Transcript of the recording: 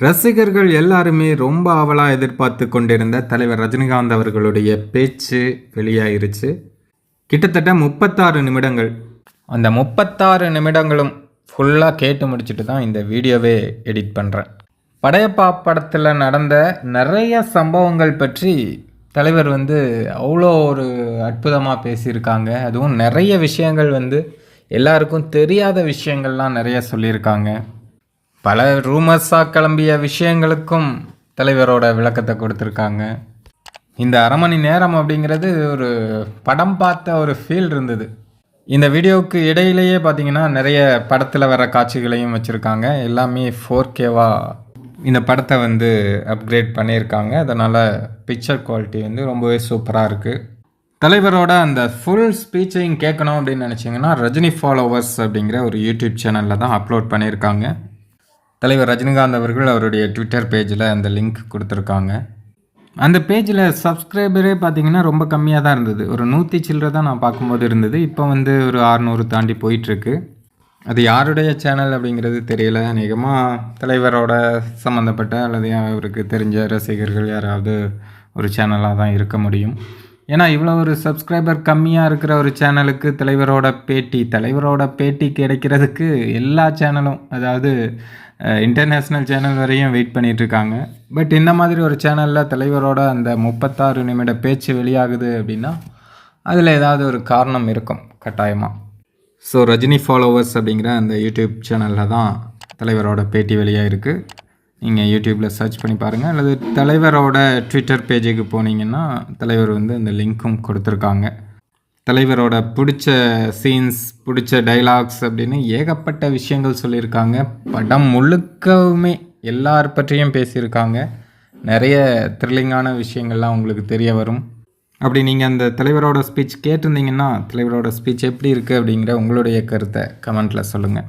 ரசிகர்கள் எல்லாருமே ரொம்ப ஆவலாக எதிர்பார்த்து கொண்டிருந்த தலைவர் ரஜினிகாந்த் அவர்களுடைய பேச்சு வெளியாயிருச்சு. கிட்டத்தட்ட முப்பத்தாறு நிமிடங்கள். அந்த முப்பத்தாறு நிமிடங்களும் ஃபுல்லாக கேட்டு முடிச்சுட்டு தான் இந்த வீடியோவே எடிட் பண்ணுறேன் படையப்பா படத்தில் நடந்த நிறைய சம்பவங்கள் பற்றி தலைவர் வந்து அவ்வளோ ஒரு அற்புதமாக பேசியிருக்காங்க. அதுவும் நிறைய விஷயங்கள் வந்து எல்லாருக்கும் தெரியாத விஷயங்கள்லாம் நிறைய சொல்லியிருக்காங்க. பல ரூமர்ஸாக கிளம்பிய விஷயங்களுக்கும் தலைவரோட விளக்கத்தை கொடுத்துருக்காங்க. இந்த அரை மணி நேரம் அப்படிங்கிறது ஒரு படம் பார்த்த ஒரு ஃபீல் இருந்தது. இந்த வீடியோவுக்கு இடையிலேயே பார்த்தீங்கன்னா நிறைய படத்தில் வர காட்சிகளையும் வச்சுருக்காங்க. எல்லாமே ஃபோர் கேவாக இந்த படத்தை வந்து அப்கிரேட் பண்ணியிருக்காங்க. அதனால் பிக்சர் குவாலிட்டி வந்து ரொம்பவே சூப்பராக இருக்குது தலைவரோட அந்த ஃபுல் ஸ்பீச்சையும் கேட்கணும் அப்படின்னு நினச்சிங்கன்னா ரஜினி ஃபாலோவர்ஸ் அப்படிங்கிற ஒரு யூடியூப் சேனலில் தான் அப்லோட் பண்ணியிருக்காங்க. தலைவர் ரஜினிகாந்த் அவர்கள் அவருடைய ட்விட்டர் பேஜில் அந்த லிங்க் கொடுத்துருக்காங்க. அந்த பேஜில் சப்ஸ்கிரைபரே பார்த்தீங்கன்னா ரொம்ப கம்மியாக தான் இருந்தது. ஒரு நூற்றி சில்லற தான் நான் பார்க்கும்போது இருந்தது. இப்போ வந்து ஒரு அறநூறு தாண்டி போயிட்டுருக்கு. அது யாருடைய சேனல் அப்படிங்கிறது தெரியல. அநேகமாக தலைவரோட சம்மந்தப்பட்ட அல்லது அவருக்கு தெரிஞ்ச ரசிகர்கள் யாராவது ஒரு சேனலாக தான் இருக்க முடியும். ஏன்னா இவ்வளோ ஒரு சப்ஸ்கிரைபர் கம்மியாக இருக்கிற ஒரு சேனலுக்கு தலைவரோட பேட்டி தலைவரோட பேட்டி கிடைக்கிறதுக்கு எல்லா சேனலும் அதாவது இன்டர்நேஷ்னல் சேனல் வரையும் வெயிட் பண்ணிகிட்ருக்காங்க இருக்காங்க பட் இந்த மாதிரி ஒரு சேனலில் தலைவரோட அந்த முப்பத்தாறு நிமிட பேச்சு வெளியாகுது அப்படின்னா அதில் ஏதாவது ஒரு காரணம் இருக்கும் கட்டாயமாக ஸோ ரஜினி ஃபாலோவர்ஸ் அப்படிங்கிற அந்த யூடியூப் சேனலில் தான் தலைவரோட பேட்டி வெளியாக இருக்குது நீங்கள் யூடியூப்பில் சர்ச் பண்ணி பாருங்கள் அல்லது தலைவரோட ட்விட்டர் பேஜுக்கு போனீங்கன்னா தலைவர் வந்து அந்த லிங்க்கும் கொடுத்துருக்காங்க. தலைவரோட பிடிச்ச சீன்ஸ் பிடிச்ச டைலாக்ஸ் அப்படின்னு ஏகப்பட்ட விஷயங்கள் சொல்லியிருக்காங்க. படம் முழுக்கவுமே எல்லார் பற்றியும் பேசியிருக்காங்க. நிறைய த்ரில்லிங்கான விஷயங்கள்லாம் உங்களுக்கு தெரிய வரும். அப்படி நீங்கள் அந்த தலைவரோட ஸ்பீச் கேட்டிருந்தீங்கன்னா தலைவரோட ஸ்பீச் எப்படி இருக்குது அப்படிங்கிற உங்களுடைய கருத்தை கமெண்ட்டில் சொல்லுங்கள்